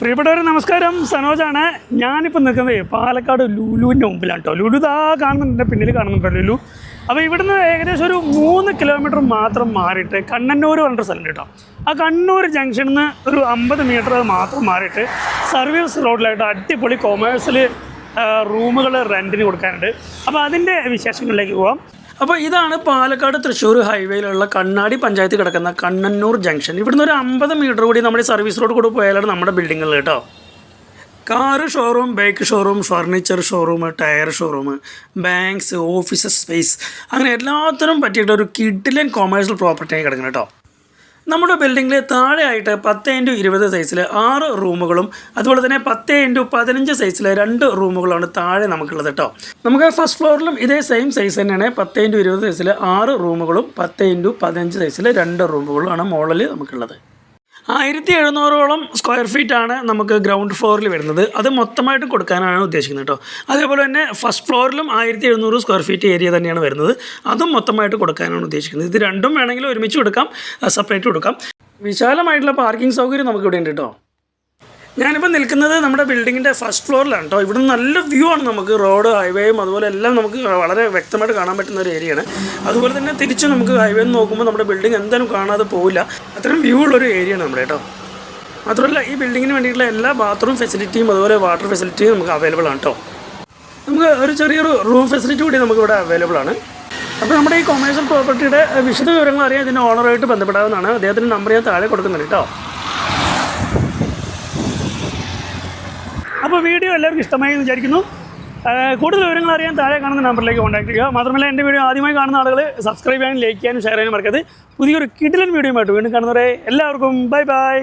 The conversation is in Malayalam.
പ്രിയപ്പെട്ടവരെ നമസ്കാരം. സനോജാണ്. ഞാനിപ്പോൾ നിൽക്കുന്നത് പാലക്കാട് ലുലുവിന്റെ മുമ്പിലാണ് കേട്ടോ ലുലു ഇതാ കാണുന്നുണ്ട് പിന്നിൽ കാണുന്നുണ്ട് ലുലു. അപ്പോൾ ഇവിടുന്ന് ഏകദേശം ഒരു മൂന്ന് കിലോമീറ്റർ മാത്രം മാറിയിട്ട് കണ്ണന്നൂർ പറഞ്ഞിട്ട് സ്ഥലം കേട്ടോ. ആ കണ്ണൂർ ജംഗ്ഷനിൽ നിന്ന് ഒരു അമ്പത് മീറ്റർ മാത്രം മാറിയിട്ട് സർവീസ് റോഡിലായിട്ട് അടിപൊളി കൊമേഴ്സിൽ റൂമുകൾ റെന്റിന് കൊടുക്കാനുണ്ട്. അപ്പോൾ അതിന്റെ വിശേഷങ്ങളിലേക്ക് പോവാം. അപ്പോൾ ഇതാണ് പാലക്കാട് തൃശ്ശൂർ ഹൈവേയിലുള്ള കണ്ണാടി പഞ്ചായത്ത് കിടക്കുന്ന കണ്ണന്നൂർ ജംഗ്ഷൻ. ഇവിടുന്ന് ഒരു അമ്പത് മീറ്റർ കൂടി നമ്മുടെ സർവീസ് റോഡ് കൂടെ പോയാലാണ് നമ്മുടെ ബിൽഡിങ്ങുകൾ കേട്ടോ. Car showroom bike showroom furniture showroom tyre showroom banks office space അങ്ങനെ എല്ലാത്തിനും പറ്റിയിട്ട് ഒരു കിഡിലൻ കൊമേഴ്ഷ്യൽ പ്രോപ്പർട്ടിയായി കിടക്കണം കേട്ടോ. നമ്മുടെ ബിൽഡിങ്ങിൽ താഴെയായിട്ട് പത്ത് ഇന്റു ഇരുപത് സൈസിൽ ആറ് റൂമുകളും അതുപോലെ തന്നെ പത്ത് ഇന്റു പതിനഞ്ച് സൈസിൽ രണ്ട് റൂമുകളാണ് താഴെ നമുക്കുള്ളത് കേട്ടോ നമുക്ക് ഫസ്റ്റ് ഫ്ലോറിലും ഇതേ സെയിം സൈസ് തന്നെയാണ്. പത്ത് ഇന്റു ഇരുപത് സൈസിൽ ആറ് റൂമുകളും പത്ത് ഇന്റു പതിനഞ്ച് സൈസിൽ രണ്ട് റൂമുകളുമാണ് മോളിൽ നമുക്കുള്ളത്. ആയിരത്തി എഴുന്നൂറോളം സ്ക്വയർ ഫീറ്റാണ് നമുക്ക് ഗ്രൗണ്ട് ഫ്ലോറിൽ വരുന്നത്. അത് മൊത്തമായിട്ട് കൊടുക്കാനാണ് ഉദ്ദേശിക്കുന്നത് കേട്ടോ അതേപോലെ തന്നെ ഫസ്റ്റ് ഫ്ലോറിലും ആയിരത്തി എഴുന്നൂറ് സ്ക്വയർ ഫീറ്റ് ഏരിയ തന്നെയാണ് വരുന്നത്. അതും മൊത്തമായിട്ട് കൊടുക്കാനാണ് ഉദ്ദേശിക്കുന്നത്. ഇത് രണ്ടും വേണമെങ്കിൽ ഒരുമിച്ച് കൊടുക്കാം സെപ്പറേറ്റ് കൊടുക്കാം. വിശാലമായിട്ടുള്ള പാർക്കിംഗ് സൗകര്യം നമുക്ക് ഇവിടെ ഉണ്ട് കേട്ടോ ഞാനിപ്പോൾ നിൽക്കുന്നത് നമ്മുടെ ബിൽഡിങ്ങിന്റെ ഫസ്റ്റ് ഫ്ലോറിലാണ് കേട്ടോ. ഇവിടെ നല്ല വ്യൂ ആണ് നമുക്ക് റോഡ് ഹൈവേയും അതുപോലെ എല്ലാം നമുക്ക് വളരെ വ്യക്തമായിട്ട് കാണാൻ പറ്റുന്ന ഒരു ഏരിയയാണ് അതുപോലെ തന്നെ തിരിച്ച് നമുക്ക് ഹൈവേ നോക്കുമ്പോൾ നമ്മുടെ ബിൽഡിംഗ് എന്തായാലും കാണാതെ പോവില്ല. അത്രയും വ്യൂ ഉള്ളൊരു ഏരിയയാണ് നമ്മുടെ കേട്ടോ. മാത്രമല്ല ഈ ബിൽഡിങ്ങിന് വേണ്ടിയിട്ടുള്ള എല്ലാ ബാത്റൂം ഫെസിലിറ്റിയും അതുപോലെ വാട്ടർ ഫെസിലിറ്റിയും നമുക്ക് അവൈലബിൾ ആണ് കേട്ടോ. നമുക്ക് ഒരു ചെറിയൊരു റൂം ഫെസിലിറ്റി കൂടി നമുക്ക് ഇവിടെ അവൈലബിൾ ആണ്. അപ്പോൾ നമ്മുടെ ഈ കൊമേഴ്ഷ്യൽ പ്രോപ്പർട്ടിയുടെ വിശദ വിവരങ്ങൾ അറിയാൻ ഇതിന്റെ ഓണറായിട്ട് ബന്ധപ്പെടാവുന്നതാണ്. അദ്ദേഹത്തിന്റെ നമ്പർ ഞാൻ താഴെ കൊടുക്കുന്നുണ്ട് കേട്ടോ. അപ്പോൾ വീഡിയോ എല്ലാവർക്കും ഇഷ്ടമായി എന്ന് വിചാരിക്കുന്നു. കൂടുതൽ വിവരങ്ങൾ അറിയാൻ താഴെ കാണുന്ന നമ്പറിലേക്ക് കോൺടാക്ട് ചെയ്യുക. മാത്രമല്ല എന്റെ വീഡിയോ ആദ്യമായി കാണുന്ന ആളുകൾ സബ്സ്ക്രൈബ് ചെയ്യാനും ലൈക്ക് ചെയ്യാനും ഷെയർ ചെയ്യാനും മറക്കരുത്. പുതിയൊരു കിടിലൻ വീഡിയോയുമായിട്ട് വീണ്ടും കാണുന്നവരെ എല്ലാവർക്കും ബൈ ബൈ